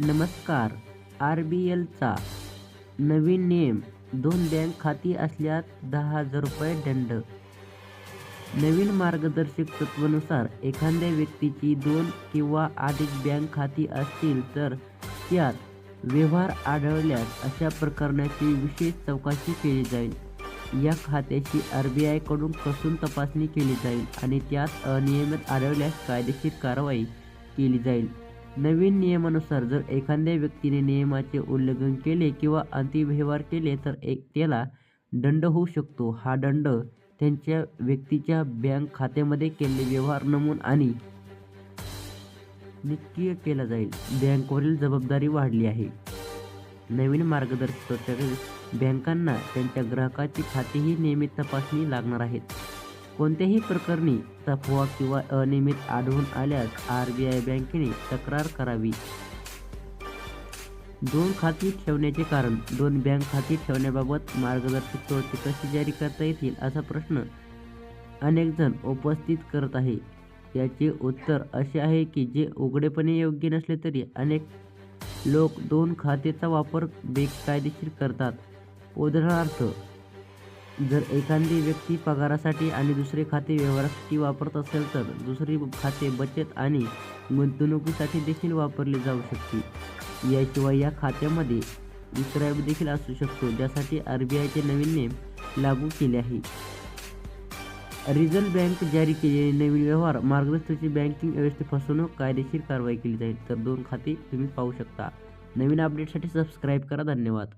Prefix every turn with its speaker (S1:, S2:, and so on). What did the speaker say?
S1: नमस्कार. R B एलचा नवीन नियम दोन बँक खाती असल्यास दहा हजार रुपये दंड. नवीन मार्गदर्शक तत्वानुसार एखाद्या व्यक्तीची दोन किंवा अधिक बँक खाती असतील तर त्यात व्यवहार आढळल्यास अशा प्रकरणाची विशेष चौकशी केली जाईल. या खात्याची आर बी आयकडून कसून तपासणी केली जाईल आणि त्यात अनियमित आढळल्यास कायदेशीर कारवाई केली जाईल. नवीन नियमानुसार जर एखाद्या व्यक्तीने नियमाचे उल्लंघन केले किंवा व्यवहार केले तर एक त्याला दंड होऊ शकतो. हा दंड त्यांच्या व्यक्तीच्या बँक खात्यामध्ये केलेले व्यवहार नमून आणि निष्क्रिय केला जाईल. बँकवरील जबाबदारी वाढली आहे. नवीन मार्गदर्शक बँकांना त्यांच्या ग्राहकाची खातेही नियमित तपासणी लागणार आहेत. कोणत्याही प्रकरणी तफवा किंवा अनियमित आढळून आल्यास आर बी आय बँकेने तक्रार करावी. दोन खाती ठेवण्याचे कारण दोन बँक खाती ठेवण्याबाबत मार्गदर्शक तोडते कशी जारी करता येतील असा प्रश्न अनेक जण उपस्थित करत आहे. याचे उत्तर असे आहे की जे उघडेपणे योग्य नसले तरी अनेक लोक दोन खात्याचा वापर बेकायदेशीर करतात. उदाहरणार्थ जर एखादी व्यक्ती पगारासाठी आणि दुसरे खाते व्यवहारासाठी वापरत असेल तर दुसरे खाते बचत आणि गुंतवणुकीसाठी देखील वापरले जाऊ शकते. याशिवाय या खात्यामध्ये विक्रय देखील असू शकतो ज्यासाठी आर बी आयचे नवीन नियम लागू केले आहे. रिझर्व्ह बँक जारी केलेले नवीन व्यवहार मार्गदर्शकाची बँकिंग व्यवस्थेत फसवणूक कायदेशीर कारवाई केली जाईल. तर दोन खाते तुम्ही पाहू शकता. नवीन अपडेटसाठी सबस्क्राईब करा. धन्यवाद.